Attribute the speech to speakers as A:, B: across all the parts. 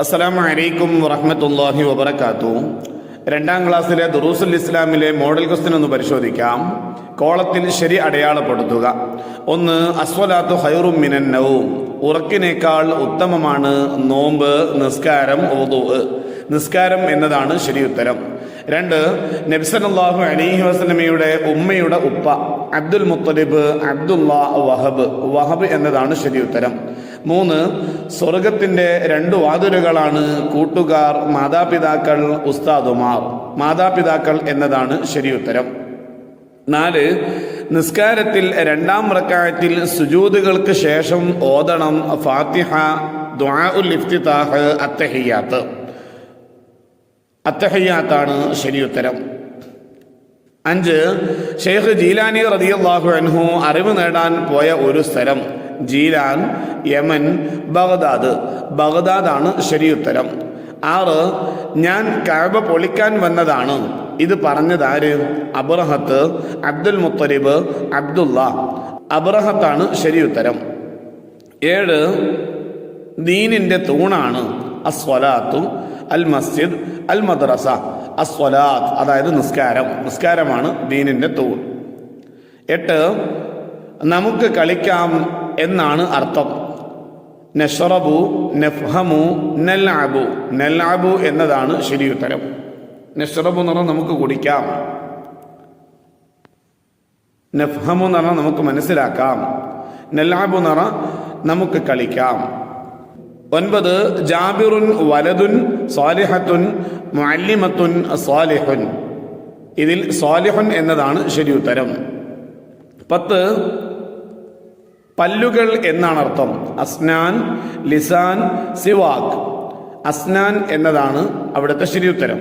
A: അസ്സലാമു അലൈക്കും വറഹമത്തല്ലാഹി വബറകാത്തു. രണ്ടാം ക്ലാസ്സിലെ ദുറൂസുൽ ഇസ്ലാമിലെ മോഡൽ ക്വസ്റ്റ്യൻ ഒന്ന് പരിശോധിക്കാം. കോളത്തിൽ ശരി അടയാളപ്പെടുത്തുക. ഒന്ന് അസ്വലാത്തു ഹൈറും മിനന്നവും ഉറക്കിനേക്കാൾ ഉത്തമമാണ് നോമ്പ് നിസ്കാരം ഓതു നിസ്കാരം എന്നതാണ് ശരി ഉത്തരം. രണ്ട് നബ്സലാഹു അലൈഹി വസല്ലമയുടെ ഉമ്മയുടെ ഉപ്പ Abdul Muttalib Abdullah Wahab. Wahab എന്നതാണ് ശരി ഉത്തരം. മൂന്ന് സ്വർഗത്തിന്റെ രണ്ട് വാതിലുകളാണ് കൂട്ടുകാർ മാതാപിതാക്കൾ ഉസ്താദുമാർ. മാതാപിതാക്കൾ എന്നതാണ് ശരിയുത്തരം. നാല് നിസ്കാരത്തിൽ രണ്ടാം റക്കായത്തിൽ സുജൂതുകൾക്ക് ശേഷം ഓതണം ഫാത്തിഹ ദുആഉൽ ഇഫ്തിതാഹ് അത്തഹിയാത്ത്. അത്തഹയ്യാത്താണ് ശരിയുത്തരം. അഞ്ച് ഷെയ്ഖ് ജീലാനി റതിയല്ലാഹു അൻഹു അറിവ് നേടാൻ പോയ ഒരു സ്ഥലം. ജീലാൻ യമൻ ബഗ്ദാദ്. ബഗ്ദാദാണ് ശരിയുത്തരം. ആറ് ഞാൻ കഅബ പൊളിക്കാൻ വന്നതാണ്. ഇത് പറഞ്ഞതാര് അബ്രഹത്ത് അബ്ദുൽ മുത്തലിബ് അബ്ദുള്ള. അബ്രഹത്താണ് ശരിയുത്തരം. ഏഴ് ദീനിന്റെ തൂണാണ്. അസ്വലാത്തു അൽ മസ്ജിദ് അൽ മദ്രസ. അസ്വലാത്ത് അതായത് നിസ്കാരം. നിസ്കാരമാണ് ദീനിന്റെ തൂൺ. എട്ട് നമുക്ക് കളിക്കാം എന്നാണ് അർത്ഥം. നഷറബു നഫ്ഹമു നെല്ലാബു നെല്ലാബു എന്നതാണ് ശരിയുത്തരം നഷറബു എന്ന് പറഞ്ഞാൽ നമുക്ക് കുടിക്കാം. നഫ്ഹമു എന്ന് പറഞ്ഞാൽ നമുക്ക് മനസ്സിലാക്കാം. നെല്ലാബു എന്ന് പറഞ്ഞാൽ നമുക്ക് കളിക്കാം. ഒൻപത് ജാബിറുൻ വലതുൻ സ്വാലിഹത്തുൻ മുഅല്ലിമത്തുൻ സ്വാലിഹുൻ ഇതിൽ സ്വാലിഹുൻ എന്നതാണ് ശരിയുത്തരം പത്ത് പല്ലുകൾ എന്നാണ് അർത്ഥം. അസ്നാൻ ലിസാൻ സിവാക്. അസ്നാൻ എന്നതാണ് അവിടുത്തെ ശരിയുത്തരം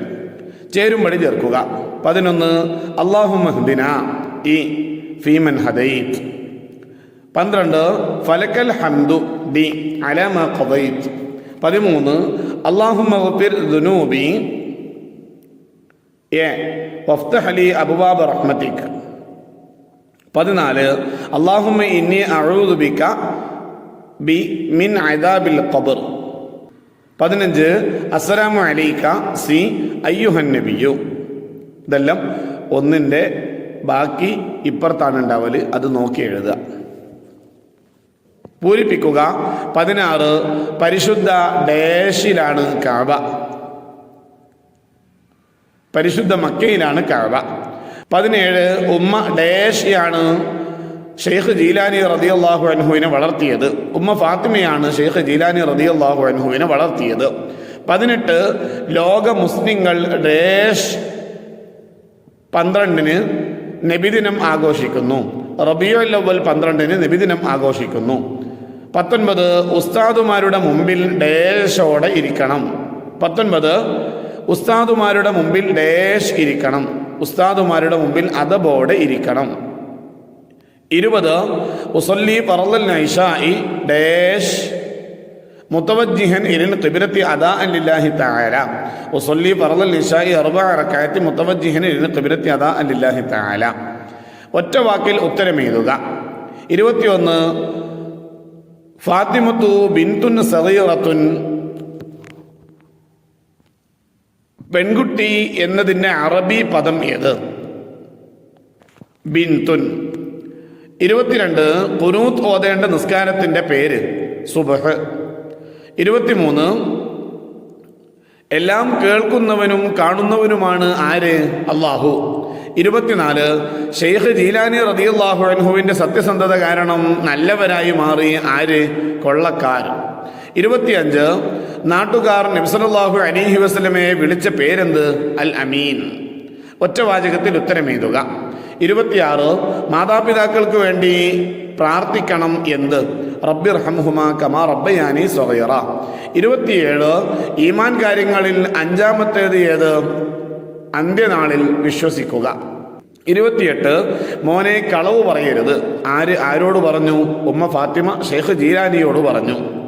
A: ചേരുംപടി ചേർക്കുക. പതിനൊന്ന് അള്ളാഹു മഹ്ദിന ഈ ഫീമൻ ഹദൈത്ത് പന്ത്രണ്ട് ഫലക്കൽ ഹംദു ഡി അലമ ഖദൈത്ത് പതിമൂന്ന് അള്ളാഹു മഗ്ഫിർ ദുനൂബി. എ വഫ്തഹ് അലി അബുവാബ് റഹ്മത്തിക്. പതിനാല് അള്ളാഹുമ്മ ഇന്നി അഴൂദുബിക്ക ബി മിൻ അദാബിൽ ഖബർ. പതിനഞ്ച് അസ്സലാമു അലൈക്ക സി അയ്യുഹൻ നബിയു ഇതെല്ലാം ഒന്നിന്റെ ബാക്കി ഇപ്പുറത്താണ് ഉണ്ടാവൽ അത് നോക്കി എഴുതുക. പൂരിപ്പിക്കുക. പതിനാറ് പരിശുദ്ധ ഡേഷിലാണ് കാവ പരിശുദ്ധ മക്കയിലാണ് കാബ. പതിനേഴ് ഉമ്മ ഡേഷിയാണ് ഷെയ്ഖ് ജീലാനി റതിയല്ലാഹു അൻഹുവിനെ വളർത്തിയത്. ഉമ്മ ഫാത്തിമയാണ് ഷെയ്ഖ് ജീലാനി റതിയല്ലാഹു അൻഹുവിനെ വളർത്തിയത്. പതിനെട്ട് ലോക മുസ്ലിങ്ങൾ ഡേഷ് പന്ത്രണ്ടിന് നബിദിനം ആഘോഷിക്കുന്നു. റബിയോ ലവൽ പന്ത്രണ്ടിന് നബിദിനം ആഘോഷിക്കുന്നു. പത്തൊൻപത് ഉസ്താദുമാരുടെ മുമ്പിൽ ഡേഷോടെ ഇരിക്കണം. പത്തൊൻപത് ഉസ്താദുമാരുടെ മുമ്പിൽ ഡേഷ് ഇരിക്കണം. ഉസ്താദുമാരുടെ മുമ്പിൽ അതബോടെ ഇരിക്കണം. ഇരുപത് ഉസല്ലി പറലൽ നൈഷായി ഡേഷ്. മുത്തവജ്ജിഹൻ ഇരിന് കിബിരത്തി അദാ അല്ലാഹി താര ഉസല്ലി പറലൽ നിഷായി അറുബ റക്കായത്തി മുത്തവജ്ജിഹൻ ഇരിന് കിബിരത്തി അദാ അല്ലാഹി താര ഒറ്റ വാക്കിൽ ഉത്തരമെഴുതുക. ഇരുപത്തിയൊന്ന് ഫാത്തിമത്തു ബിൻതുൻ സഗീറത്തുൻ പെൺകുട്ടി എന്നതിന്റെ അറബി പദം ഏത്? ബിൻതുൻ. ഇരുപത്തിരണ്ട് കുനൂത്ത് ഓതേണ്ട നിസ്കാരത്തിന്റെ പേര് സുബഹ്. ഇരുപത്തിമൂന്ന് എല്ലാം കേൾക്കുന്നവനും കാണുന്നവനുമാണ് ആര്? അള്ളാഹു ഇരുപത്തിനാല് ഷെയ്ഖ് ജീലാനി റതിയുള്ളാഹു അൻഹുവിന്റെ സത്യസന്ധത കാരണം നല്ലവരായി മാറി ആര്? കൊള്ളക്കാർ ഇരുപത്തിയഞ്ച് നാട്ടുകാർ നബ്സലാഹു അലീഹി വസ്ലമയെ വിളിച്ച പേരെന്ത്? അൽ അമീൻ. ഒറ്റവാചകത്തിൽ ഉത്തരം എഴുതുക. ഇരുപത്തിയാറ് മാതാപിതാക്കൾക്ക് വേണ്ടി പ്രാർത്ഥിക്കണം എന്ത്? റബ്ബിർ ഹംഹുമ കമാ റബ്ബയാനി സൊഹയറ ഇരുപത്തിയേഴ് ഈമാൻ കാര്യങ്ങളിൽ അഞ്ചാമത്തേത് ഏത്? അന്ത്യനാളിൽ വിശ്വസിക്കുക. ഇരുപത്തിയെട്ട് മോനെ കളവ് പറയരുത്. ആര് ആരോട് പറഞ്ഞു? ഉമ്മ ഫാത്തിമ ഷെയ്ഖ് ജീരാനിയോട് പറഞ്ഞു.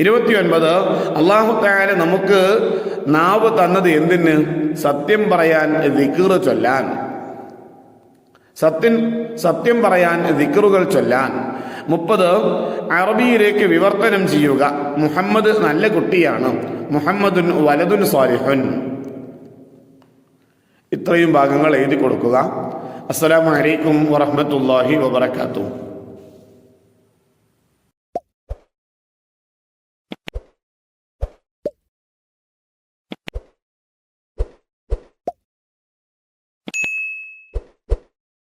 A: ഇരുപത്തിയൊൻപത് അള്ളാഹു താര നമുക്ക് നാവ് തന്നത് എന്തിന്? സത്യം പറയാൻ ദിക്കറ് ചൊല്ലാൻ. സത്യം സത്യം പറയാൻ ദിക്കറുകൾ ചൊല്ലാൻ. മുപ്പത് അറബിയിലേക്ക് വിവർത്തനം ചെയ്യുക. മുഹമ്മദ് നല്ല കുട്ടിയാണ്. മുഹമ്മദുൻ വലതുൻ സാലിഹുൻ. ഇത്രയും ഭാഗങ്ങൾ എഴുതി കൊടുക്കുക. അസ്സലാമു അലൈക്കും വറഹ്മത്തുള്ളാഹി വബറകാതുഹു.